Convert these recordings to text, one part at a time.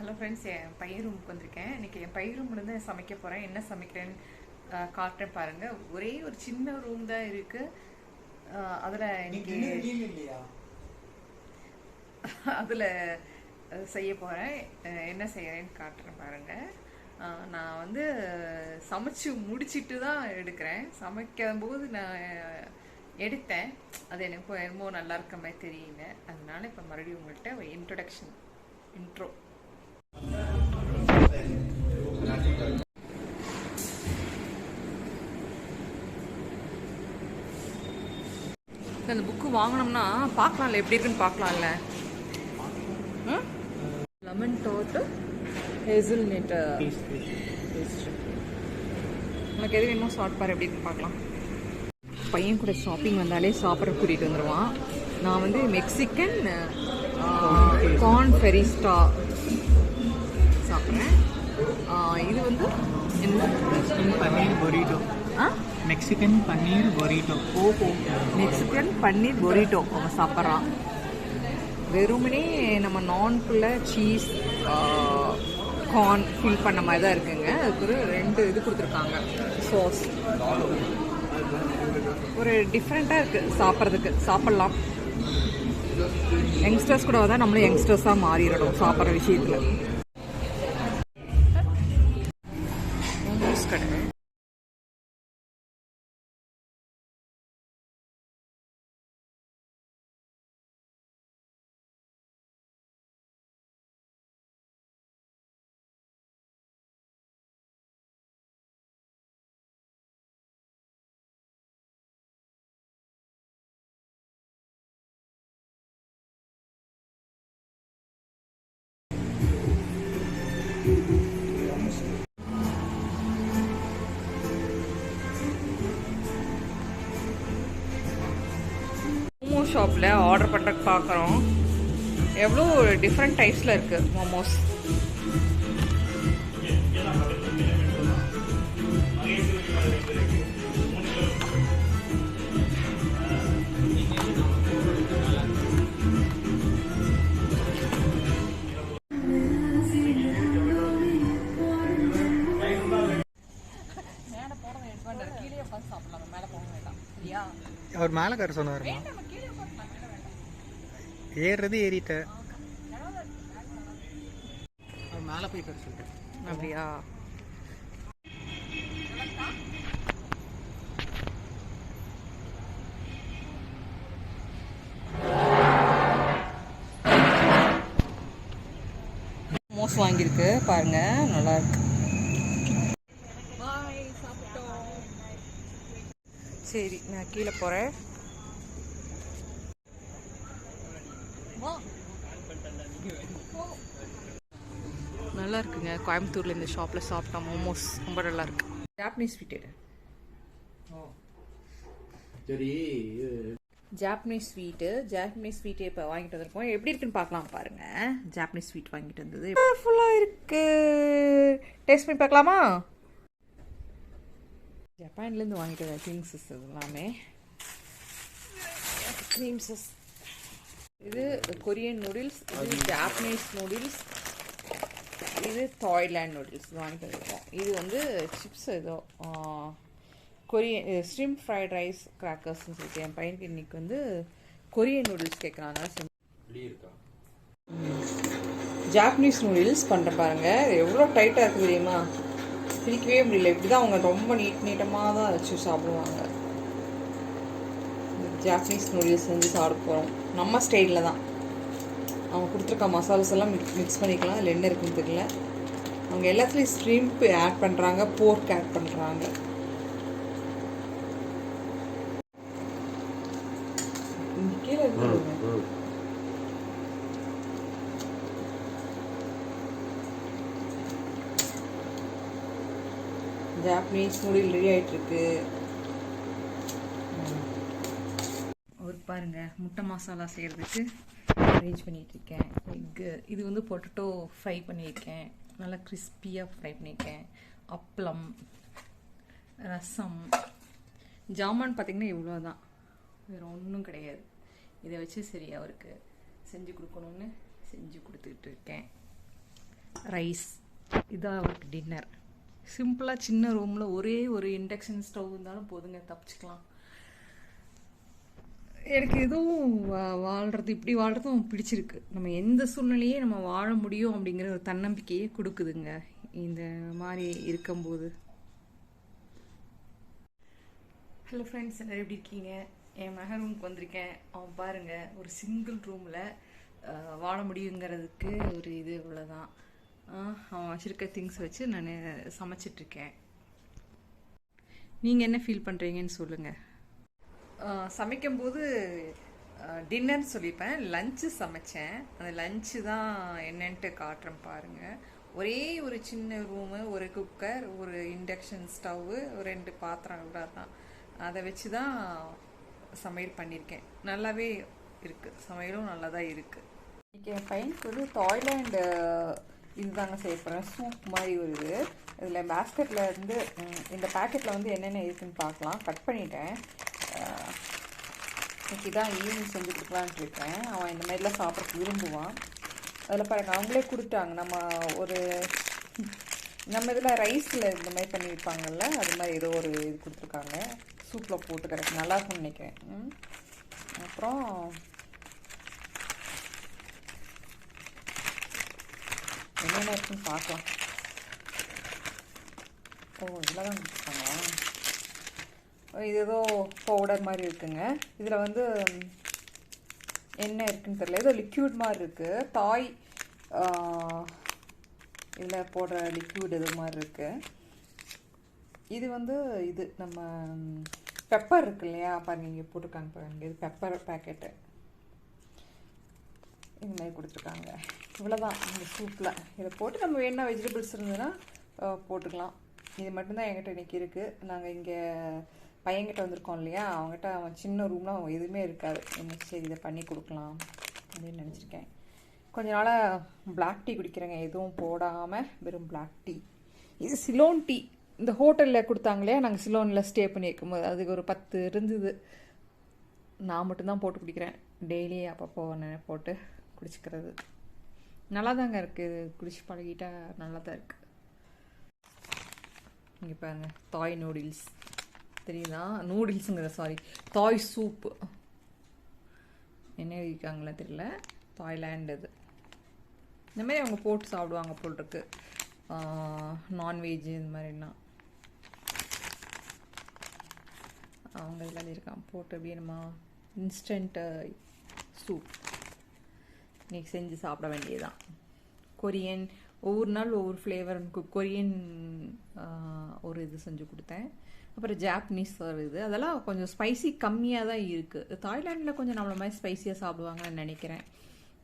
Hello friends என் பையன் ரூமுக்கு வந்திருக்கேன். இன்னைக்கு என் பையன் ரூம்லேருந்து சமைக்க போகிறேன் என்ன சமைக்கிறேன்னு காட்டுறேன் பாருங்கள் ஒரே ஒரு சின்ன ரூம் தான் இருக்குது அதில் இன்னைக்கு இல்லையா? அதில் செய்ய போகிறேன் என்ன செய்கிறேன்னு காட்டுறேன் பாருங்கள் நான் வந்து சமைச்சு முடிச்சிட்டு தான் எடுக்கிறேன். சமைக்கும் போது நான் எடுத்தேன். அது எனக்கு என்னமோ நல்லா இருக்க மாதிரி தெரியல. அதனால இப்போ மறுபடியும் உங்கள்கிட்ட ஒரு இன்ட்ரொடக்ஷன் இன்ட்ரோ அந்த புக்கு வாங்கினோம்னா பார்க்கலாம்ல எப்படி இருக்குன்னு பார்க்கலாம்ல? லெமன் டோட்டு ஹேசில் நெட் உனக்கு எது வேணுமோ ஷார்ட் பார் எப்படி இருக்குன்னு பார்க்கலாம். பையன் கூட ஷாப்பிங் வந்தாலே சாப்பிட்ற கூட்டிகிட்டு வந்துடுவான் நான் வந்து மெக்சிக்கன் கார்ன் ஃபெரிஸ்டா சாப்பிட்றேன் இது வந்து என்ன? மெக்சிகன் பன்னீர் பொரிட்டோ ஆ? மெக்சிகன் பன்னீர் பொரிட்டோ ஓஹோ. மெக்சிகன் பன்னீர் பொரிட்டோ அவன் சாப்பிட்றான். வெறுமனே நம்ம நான்குள்ள சீஸ் கார்ன் ஃபில் பண்ண மாதிரி தான் இருக்குங்க. அதுக்கு ஒரு ரெண்டு இது கொடுத்துருக்காங்க. சாஸ் ஒரு டிஃப்ரெண்ட்டாக இருக்குது சாப்பிட்றதுக்கு. சாப்பிட்லாம். யங்ஸ்டர்ஸ் கூட தான் நம்மளும் யங்ஸ்டர்ஸாக மாறிடணும் சாப்பிட்ற விஷயத்தில். ஷாப்பில் ஆர்டர் பண்ணுறதுக்கு பார்க்குறோம் எவ்வளோ டிஃப்ரெண்ட் டைப்ஸில் இருக்குது மோமோஸ் மேலே போகிறத எடுத்து கீழே உட்காந்து சாப்பிடலாம் மேலே போக வேண்டாம் சரியா அவர் மேலே கர சொன்னாருமா ஏறுறது ஏறிட்ட அவர் மேலே போய் கர சொல்லிட்டேன். அப்படியா? மோஸ் வாங்கியிருக்கு பாருங்க நல்லா இருக்கு. சரி நான் கீழே போகிறேன் இருக்குங்க கோயம்புத்தூர்ல இந்த ஷாப்ல சாப்பிட்டா மோமோஸ் ரொம்ப நல்லா இருக்கு. ஜாப்பனீஸ் ஸ்வீட் சரி ஜாப்பனீஸ் ஸ்வீட்டு ஜாப்பனீஸ் ஸ்வீட்டு இப்போ வாங்கிட்டு வந்திருக்கோம். எப்படி இருக்குன்னு பார்க்கலாம் பாருங்க. ஜாப்பனீஸ் ஸ்வீட் வாங்கிட்டு வந்தது. ஃபுல்லாக இருக்கு. டேஸ்ட் பண்ணி பார்க்கலாமா? ஜப்பான்லேருந்து வாங்கிட்டு வந்த இது எல்லாமே. க்ரீம்ஸஸ் இது கொரியன் நூடுல்ஸ் இது ஜாப்பனீஸ் நூடுல்ஸ் இது தாய்லாண்ட் நூடுல்ஸ் வாங்கிட்டு வந்திருக்கோம் இது வந்து சிப்ஸ் ஏதோ கொரியன் ஸ்ட்ரீம் ஃப்ரைட் ரைஸ் கிராக்கர்ஸ்னு சொல்லிட்டு என் பையனுக்கு இன்னைக்கு வந்து கொரியன் நூடுல்ஸ் கேட்குறாங்க ஜாப்பனீஸ் நூடுல்ஸ் பண்ணுற பாருங்க. இது எவ்வளோ டைட்டாக இருக்குது தெரியுமா? பிரிக்கவே முடியல. இப்படி தான் அவங்க ரொம்ப நீட் நீட்டமாக தான் வச்சு சாப்பிடுவாங்க. ஜாப்பனீஸ் நூடுல்ஸ் செஞ்சு சாப்பிட போகிறோம் நம்ம ஸ்டைலில் தான். அவங்க கொடுத்துருக்க மசாலாஸ் எல்லாம் மிக்ஸ் பண்ணிக்கலாம். அதில் என்ன இருக்குன்னு தெரியல. அவங்க எல்லாத்துலேயும் ஸ்ட்ரீம்ப் ஆட் பண்ணுறாங்க போர்க் ஆட் பண்ணுறாங்க கீழே இருக்குது ஜாப்பனீஸ் நூடில் ரெடி ஆயிட்டு இருக்கு ஒரு பாருங்க முட்டை மசாலா செய்யறதுக்கு. அரேஞ்ச் பண்ணிகிட்ருக்கேன் எக்கு இது வந்து பொட்டட்டோ ஃப்ரை பண்ணியிருக்கேன். நல்லா கிறிஸ்பியாக ஃப்ரை பண்ணியிருக்கேன். அப்பளம் ரசம். ஜாமான் பார்த்தீங்கன்னா இவ்வளோ தான் வேறு ஒன்றும் கிடையாது. இதை வச்சு சரி அவருக்கு செஞ்சு கொடுக்கணும்னு செஞ்சு கொடுத்துட்டு இருக்கேன் ரைஸ் இதான் அவருக்கு டின்னர் சிம்பிளாக சின்ன ரூமில் ஒரே ஒரு இண்டக்ஷன் ஸ்டவ் இருந்தாலும் போதுங்க தப்பிச்சுக்கலாம். எனக்கு எதுவும் வா- வாழ்றது இப்படி வாழ்றதும் பிடிச்சிருக்கு. நம்ம எந்த சூழ்நிலையே நம்ம வாழ முடியும் அப்படிங்கிற ஒரு தன்னம்பிக்கையே கொடுக்குதுங்க. இந்த மாதிரி இருக்கும்போது. ஹலோ ஃப்ரெண்ட்ஸ் எல்லோரும் எப்படி இருக்கீங்க? என் மக ரூமுக்கு வந்திருக்கேன். அவன் பாருங்க ஒரு சிங்கிள் ரூமில் வாழ முடியுங்கிறதுக்கு ஒரு இது இவ்வளோதான் அவன் வச்சுருக்க திங்ஸ் வச்சு நான் சமைச்சிட்ருக்கேன் நீங்கள் என்ன ஃபீல் பண்ணுறீங்கன்னு சொல்லுங்கள் சமைக்கும்போது டின்னர் சொல்லிப்பேன். லஞ்சு சமைச்சேன். அந்த லஞ்சு தான் என்னன்ட்டு காட்டுறேன் பாருங்கள் ஒரே ஒரு சின்ன ரூமு ஒரு குக்கர் ஒரு இண்டக்ஷன் ஸ்டவ்வு ஒரு ரெண்டு பாத்திரம் கூட தான் அதை வச்சு தான் சமையல் பண்ணியிருக்கேன். நல்லாவே இருக்குது சமையலும் நல்லா தான் இருக்குது இன்றைக்கி என் பையனுக்கு வந்து தாய்லாண்டு இதுதாங்க செய்ய போகிறேன் சூப் மாதிரி ஒரு இது. இதில் பேஸ்கெட்டில் இருந்து இந்த பேக்கெட்டில் வந்து என்னென்ன இருக்குன்னு பார்க்கலாம். கட் பண்ணிட்டேன். இன்றைக்கி தான் ஈவினிங் செஞ்சு கொடுக்கலான்ட்டு இருக்கேன் அவன் இந்த மாதிரிலாம் சாப்பிட்றதுக்கு விரும்புவான். அதில் பாருங்கள் அவங்களே கொடுத்தாங்க. நம்ம ஒரு நம்ம இதில் ரைஸில் இந்த மாதிரி பண்ணி வைப்பாங்கல்ல அது மாதிரி ஏதோ ஒரு இது கொடுத்துருக்காங்க. சூப்பில் போட்டு நல்லா நல்லாயிருக்கும்னு நினைக்கிறேன். அப்புறம் என்னென்ன இருக்குன்னு பார்க்கலாம். ஓ இதில் தான் கொடுத்துருக்காங்களா? இது ஏதோ பவுடர் மாதிரி இருக்குங்க. இதில் வந்து என்ன இருக்குன்னு தெரியல. ஏதோ லிக்யூட் மாதிரி இருக்குது தாய் இதில் போடுற லிக்யூட் இது மாதிரி இருக்குது இது வந்து இது நம்ம பெப்பர் இருக்கு இல்லையா? பாருங்க இங்கே போட்டிருக்காங்க பாருங்க. இது பெப்பர் பேக்கெட்டு இது மாதிரி கொடுத்துருக்காங்க. இவ்வளோதான் இந்த சூப்பில் இதை போட்டு நம்ம என்ன வெஜிடபிள்ஸ் இருந்ததுன்னா போட்டுக்கலாம். இது மட்டும்தான் என்கிட்ட இன்றைக்கி இருக்குது நாங்கள் இங்கே பையன்கிட்ட வந்திருக்கோம் இல்லையா? அவங்ககிட்ட அவன் சின்ன ரூம்லாம் அவன் எதுவுமே இருக்காது. என்ன சரி இதை பண்ணி கொடுக்கலாம் அப்படின்னு நினச்சிருக்கேன். கொஞ்ச நாளாக பிளாக் டீ குடிக்கிறேங்க. எதுவும் போடாமல் வெறும் பிளாக் டீ இது சிலோன் டீ இந்த ஹோட்டலில் கொடுத்தாங்களே நாங்கள் சிலோனில் ஸ்டே பண்ணி வைக்கும்போது அதுக்கு ஒரு பத்து இருந்தது. நான் மட்டும்தான் போட்டு குடிக்கிறேன். டெய்லி அப்பப்போ நினை போட்டு குடிச்சிக்கிறது. நல்லா தாங்க இருக்குது குடிச்சு பழகிட்டா நல்லா தான் இருக்குது இங்கே பாருங்கள் தாய் நூடுல்ஸ் தெரியுதா? நூடுல்ஸுங்கிற சாரி தாய் சூப்பு என்ன எழுதிக்காங்களா தெரியல. தாய்லாண்ட் இது இந்த மாதிரி அவங்க போட்டு சாப்பிடுவாங்க போல் இருக்கு நான்வெஜ் இந்த மாதிரிலாம் அவங்க இதில் இருக்கான் போட்டு அப்படியே நம்ம இன்ஸ்டன்ட் சூப் இன்னைக்கு செஞ்சு சாப்பிட வேண்டியதுதான். கொரியன் ஒவ்வொரு நாள் ஒவ்வொரு ஃப்ளேவர் கொரியன் ஒரு இது செஞ்சு கொடுத்தேன். அப்புறம் ஜாப்பனீஸ் வருது அதெல்லாம் கொஞ்சம் ஸ்பைசி கம்மியாக தான் இருக்குது தாய்லாண்டில் கொஞ்சம் நம்மள மாதிரி ஸ்பைசியாக சாப்பிடுவாங்கன்னு நினைக்கிறேன்.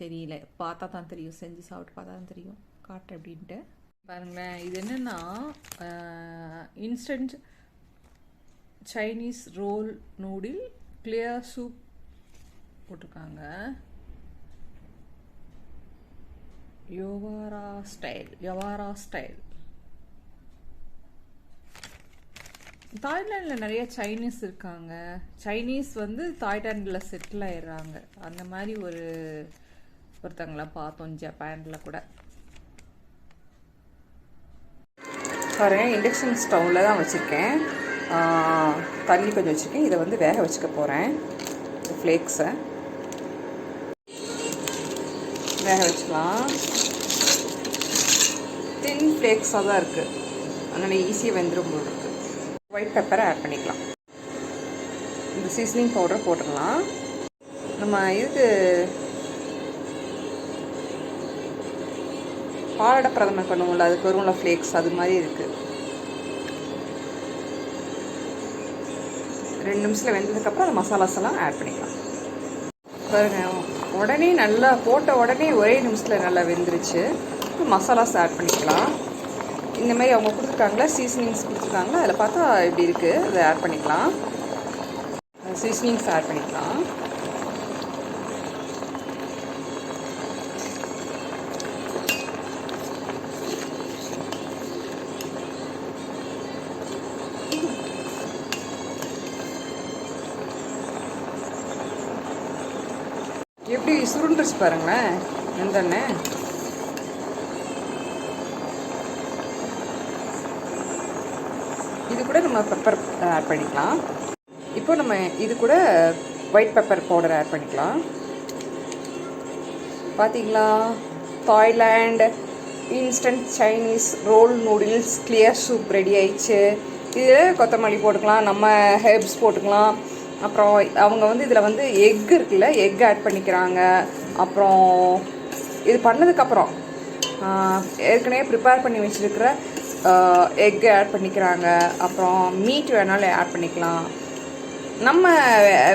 தெரியல. பார்த்தா தான் தெரியும். செஞ்சு சாப்பிட்டு பார்த்தா தான் தெரியும். காட்டுறேன் அப்படின்ட்டு. பாருங்களேன் இது என்னென்னா instant Chinese roll noodle clear soup போட்டிருக்காங்க. யோவாரா ஸ்டைல் யவாரா ஸ்டைல் தாய்லாண்டில் நிறைய சைனீஸ் இருக்காங்க. சைனீஸ் வந்து தாய்லாண்டில் செட்டில் ஆயிடுறாங்க. அந்த மாதிரி ஒரு ஒருத்தங்களை பார்த்தோம் ஜப்பானில் கூட. பாருங்க இண்டக்ஷன் ஸ்டவ்வில் தான் வச்சுருக்கேன். தண்ணி கொஞ்சம் வச்சுருக்கேன். இதை வந்து வேக வச்சுக்க போகிறேன் ஃப்ளேக்ஸை வேக வச்சுக்கலாம். தின் ஃப்ளேக்ஸாக தான் இருக்குது அதனால் ஈஸியாக வெந்துடும் போல் இருக்குது ஒயிட் பெப்பரை ஆட் பண்ணிக்கலாம். இந்த சீசனிங் பவுடர் போட்டுடலாம் நம்ம இதுக்கு பாலட பிரதமர் பண்ணுவோம்ல அதுக்கு வரும்ல ஃப்ளேக்ஸ் அது மாதிரி இருக்குது ரெண்டு நிமிஷத்தில் வெந்ததுக்கப்புறம் அந்த மசாலாஸ் எல்லாம் ஆட் பண்ணிக்கலாம். பாருங்க உடனே நல்லா போட்ட உடனே ஒரே நிமிஷத்தில் நல்லா வெந்துருச்சு. மசாலாஸ் ஆட் பண்ணிக்கலாம். இந்த மாதிரி அவங்க கொடுத்துருக்காங்களா? சீசனிங்ஸ் கொடுத்துருக்காங்களா? அதில் பார்த்தா இப்படி இருக்குது அதை ஆட் பண்ணிக்கலாம். சீசனிங்ஸ் ஆட் பண்ணிக்கலாம். சுருண்டுச்சு பாருங்களேன். வெந்தெண்ணெய் இது கூட நம்ம பெப்பர் ஆட் பண்ணிக்கலாம். இப்போ நம்ம இது கூட ஒயிட் பெப்பர் பவுடர் ஆட் பண்ணிக்கலாம். பார்த்தீங்களா Thailand instant Chinese roll noodles clear soup ready ஆயிடுச்சு. இதில் கொத்தமல்லி போட்டுக்கலாம் நம்ம ஹெர்ப்ஸ் போட்டுக்கலாம். அப்புறம் அவங்க வந்து இதில் வந்து எக் இருக்குல்ல எக் ஆட் பண்ணிக்கிறாங்க. அப்புறம் இது பண்ணதுக்கப்புறம் ஏற்கனவே ப்ரிப்பேர் பண்ணி வச்சுருக்கிற எக் ஆட் பண்ணிக்கிறாங்க. அப்புறம் மீட் வேணாலும் ஆட் பண்ணிக்கலாம். நம்ம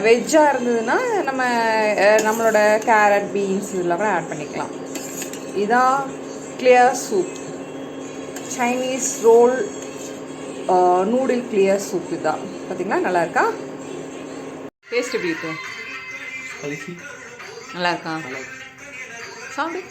வெஜ்ஜாக இருந்ததுன்னா நம்ம நம்மளோட கேரட் பீன்ஸ் இதெல்லாம் கூட ஆட் பண்ணிக்கலாம். இதான் clear soup Chinese roll noodle clear soup இதான். பார்த்தீங்களா நல்லா இருக்கா? டேஸ்ட் எப்படி இருக்கு கடைசி நல்லா இருக்கா. சாப்பிடு.